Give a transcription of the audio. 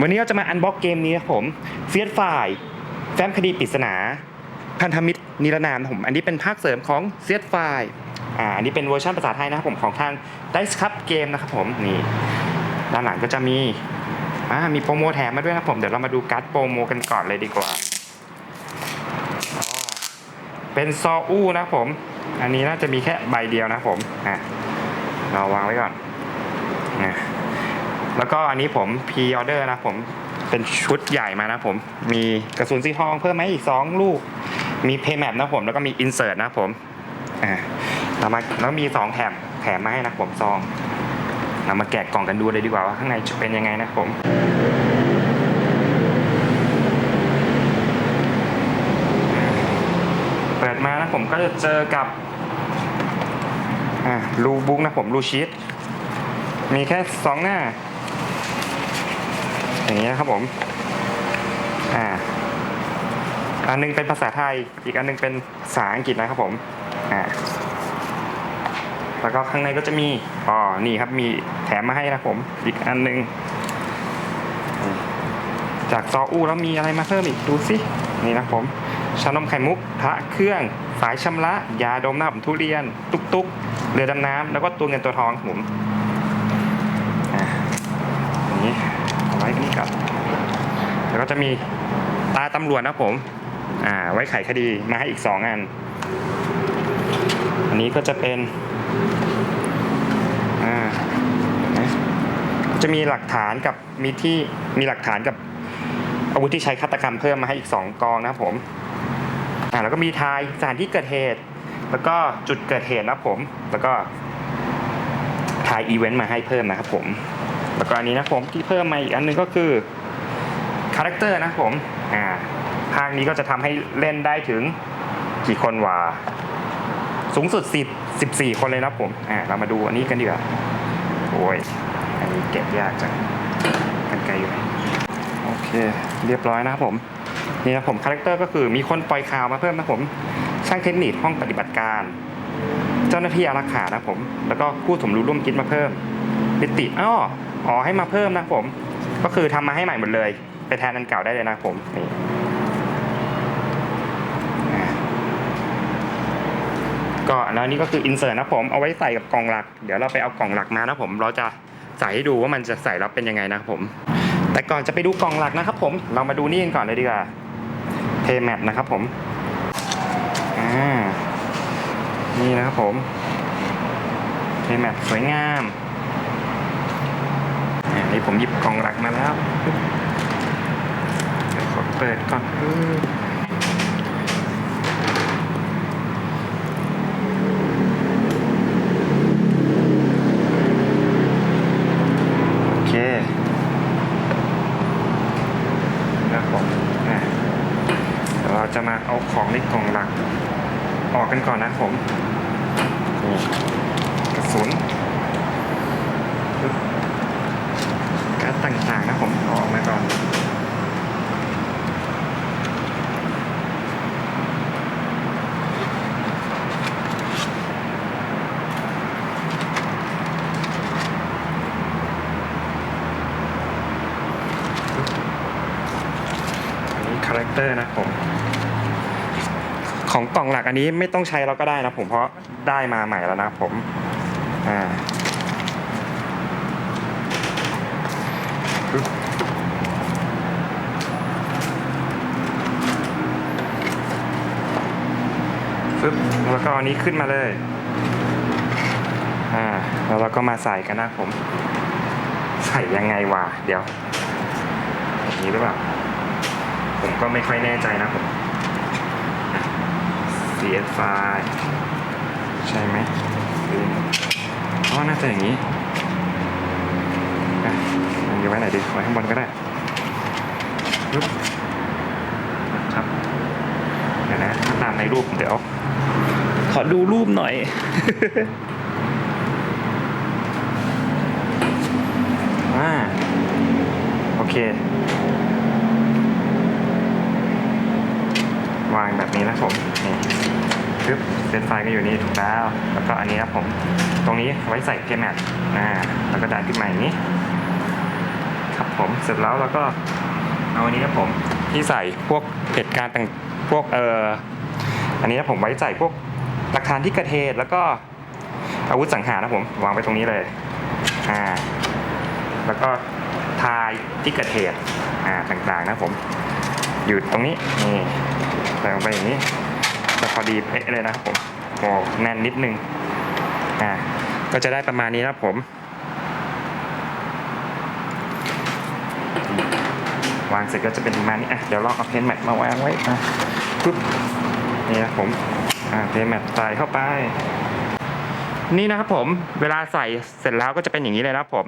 วันนี้เราจะมาอันบ็อกเกมนี้นะผมเฟียสไฟแฟ้มคดีปริศนา พันธมิตรนิรนามผมอันนี้เป็นภาคเสริมของเฟียสไฟอ่าอันนี้เป็นเวอร์ชันภาษาไทยนะครับผมของทาง Dice Cup Game นะครับผมนี่ด้านหลังก็จะมีอ่ามีโปรโมแถมมาด้วยนะผมเดี๋ยวเรามาดูการ์ดโปรโมกันก่อนเลยดีกว่าเป็นซออู้นะผม อันนี้น่าจะมีแค่ใบเดียวนะผมอะเราวางไว้ก่อนอะ แล้วก็อันนี้ผมพ r ออเดอร์นะผมเป็นชุดใหญ่มานะผม มีกระสุนสีทองเพิ่มไหมอีก 2 ลูก มีเพย์แมปนะผม แล้วก็มีอินเสิร์ตนะผมอ่าเรามาแล้วมี 2 แถมแถมมาให้นะผมซองเรามาแกะกล่องกันดูเลยดีกว่าว่าข้างในจะเป็นยังไงนะผมเปิดมานะผมก็จะเจอกับอ่ารูบุ๊กนะผมรูชีตมีแค่สองหน้า อย่างนี้นะครับผม อ่า อันหนึงเป็นภาษาไทย อีกอันหนึงเป็นภาษาอังกฤษนะครับผม อ่า แล้วก็ข้างในก็จะมี อ๋อ นี่ครับ มีแถมมาให้นะครับผม อีกอันหนึง จากซออูแล้วมีอะไรมาเพิ่มอีก ดูสิ นี่นะครับผมชานมไข่มุก พระเครื่อง สายชำระ ยาดมหน้ำทุเรียน ตุกตุกเรือดำน้ำ แล้วก็ตัวเงินตัวทองครับผม อะอย่างนี้เอาไว้นี่ครับแล้ว ก็จะมีตาตำรวจนะผมอ่าไว้ไขคดีมาให้อีกสองอัน อันนี้ก็จะเป็นอ่าจะมีหลักฐานกับมีที่มีหลักฐานกับอาวุธที่ใช้ฆาตกรรมเพิ่มมาให้อีกสองกองนะครับผมอ่าแล้วก็มีทายสถานที่เกิดเหตุ แล้วก็จุดเกิดเหตุนะครับผม แล้วก็ทายอีเวนต์มาให้เพิ่มนะครับผม แล้วก็อันนี้นะผมที่เพิ่มมาอีกอันหนึงก็คือ คาแรคเตอร์นะครับผมอ่าภาคนี้ก็จะทำให้เล่นได้ถึงกี่คนวะสูงสุด10 14 คนเลยนะผมอ่าเรามาดูอันนี้กันดีกว่าโอ้ยอันนี้เก็บยากจังกันไกลอยู่ไหนโอเค เรียบร้อยนะครับผมนี่นะผมคาแรคเตอร์ก็คือมีคนปล่อยข่าวมาเพิ่มนะผมช่างเทคนิคห้องปฏิบัติการ เจ้าหน้าที่อารักขานะผม แล้วก็ผู้สมรู้ร่วมคิดมาเพิ่มนิติอ้ออ๋อให้มาเพิ่มนะผม ก็คือทำมาให้ใหม่หมดเลย ไปแทนอันเก่าได้เลยนะผมนี่ก็แล้วนี่ก็คืออินเสิร์ตนะผมเอาไว้ใส่กับกล่องหลัก เดี๋ยวเราไปเอากล่องหลักมานะผม เราจะใส่ให้ดูว่ามันจะใส่แล้วเป็นยังไงนะครับผม แต่ก่อนจะไปดูกล่องหลักนะครับผมเรามาดูนี่กันก่อนเลยดีกว่าเพย์แมปนะครับผมอ่านี่นะครับผมเพย์แมปสวยงามอ่านี่ผมหยิบกล่องหลักมาแล้ว เดี๋ยวขอเปิดก่อนอืมโอเคนะครับผมอะเดี๋ยวเราจะมาเอาของในกล่องหลัก ออกกันก่อนนะครับผมนี่กระสุนปึ๊บการดต่างๆนะผมเอาออกมาก่อน แรคเตอร์นะผมของกล่องหลักอันนี้ไม่ต้องใช้เราก็ได้นะผมเพราะได้มาใหม่แล้วนะผมอ่าปึ๊บแล้วก็อาอันนี้ขึ้นมาเลยอ่าแล้วเราก็มาใส่กันนะผม ใส่ยังไงวะเดี๋ยวอย่างนี้หรือเปล่า ผมก็ไม่ค่อยแน่ใจนะผม CSI ใช่ไหมอ๋อน่าจะอย่างนี้อะมันอยู่ไว้ไหนดีไว้ข้างบนก็ได้ปึ๊บนะครับเดี๋ยวนะถ้าตามในรูปเดี๋ยว ขอดูรูปหน่อยอ่าโอเค วางแบผมนี่ปึ๊บเป็นไฟล์ก็อยู่นี่ถูกแล้ว แล้วก็อันนี้ครับผม ตรงนี้ไว้ใส่เพย์แมทอ่าแล้วก็ดันขึ้นมาอย่างนี้ ครับผม เสร็จแล้วเราก็เอาอันนี้ครับผมที่ใส่พวกเหตุการณ์ต่างพวกเอ่ออันนี้นะผมไว้ใส่พวกหลักฐานที่เกิดเหตุแล้วก็อาวุธสังหารนะผมวางไว้ตรงนี้เลยอ่าแล้วก็ทายที่เกิดเหตุอ่าต่างๆนะผม อยู่ตรงนี้นี่ใส่ลงไปอย่างนี้จะพอดีเป๊ะเลยนะครับผมโอ้แน่นนิดนึงอ่าก็จะได้ประมาณนี้นะครับผม วางเสร็จก็จะเป็นประมาณนี้อะเดี๋ยวลองเอาเพนแมทมาวางไว้อะปุ๊บนี่นะผมอ่าเพนแมทใส่เข้าไป นี่นะครับผมเวลาใส่เสร็จแล้วก็จะเป็นอย่างนี้เลยนะครับผม